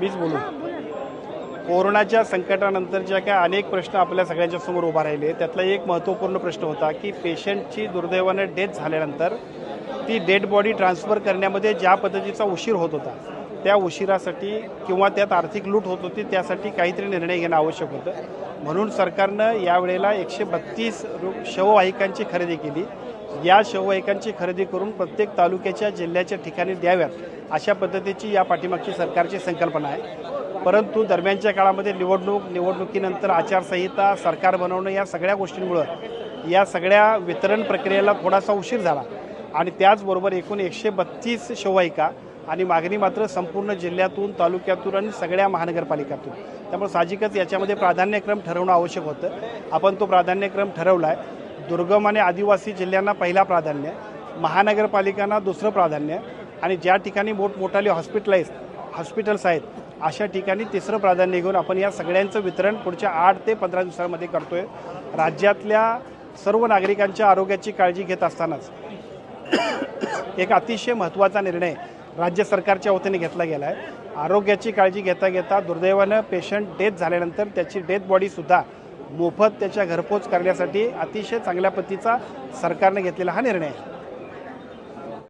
मीच बोलू. कोरोनाच्या संकटानंतर ज्या काय अनेक प्रश्न आपल्या सगळ्यांच्या समोर उभा राहिले. त्यातला एक महत्त्वपूर्ण प्रश्न होता की पेशंटची दुर्दैवानं डेथ झाल्यानंतर ती डेड बॉडी ट्रान्सफर करण्यामध्ये ज्या पद्धतीचा उशीर होत होता त्या उशिरासाठी किंवा त्यात आर्थिक लूट होत होती त्यासाठी काहीतरी निर्णय घेणं आवश्यक होतं. म्हणून सरकारनं यावेळेला एकशे बत्तीस शववाहिकांची खरेदी केली. या शववाहिकांची खरेदी करून प्रत्येक तालुक्याच्या जिल्ह्याच्या ठिकाणी द्याव्यात अशा पद्धतीची या पाठीमागची सरकारची संकल्पना आहे. परंतु दरम्यानच्या काळामध्ये निवडणूक निवडणुकीनंतर आचारसंहिता सरकार बनवणं या सगळ्या गोष्टींमुळं या सगळ्या वितरण प्रक्रियेला थोडासा उशीर झाला. आणि त्याचबरोबर एकूण एकशे बत्तीस शववाहिका आणि मागणी मात्र संपूर्ण जिल्ह्यातून तालुक्यातून आणि सगळ्या महानगरपालिकातून. त्यामुळे साहजिकच याच्यामध्ये प्राधान्यक्रम ठरवणं आवश्यक होतं. आपण तो प्राधान्यक्रम ठरवला आहे दुर्गम आणि आदिवासी जिल्ह्यांना पहिला प्राधान्य महानगरपालिकांना दुसरं प्राधान्य आणि ज्या ठिकाणी मोठमोठाले हॉस्पिटलाइज हॉस्पिटल्स आहेत अशा ठिकाणी तिसरं प्राधान्य घेऊन आपण या सगळ्यांचं वितरण पुढच्या आठ ते पंधरा दिवसांमध्ये आहे राज्यातल्या सर्व नागरिकांच्या आरोग्याची काळजी घेत असतानाच एक अतिशय महत्त्वाचा निर्णय राज्य सरकारच्या वतीने घेतला गेला आहे आरोग्याची काळजी घेता घेता दुर्दैवानं पेशंट डेथ झाल्यानंतर त्याची डेथ बॉडीसुद्धा मोफत त्याच्या घरपोच करण्यासाठी अतिशय चांगल्या पद्धतीचा सरकारने घेतलेला हा निर्णय आहे.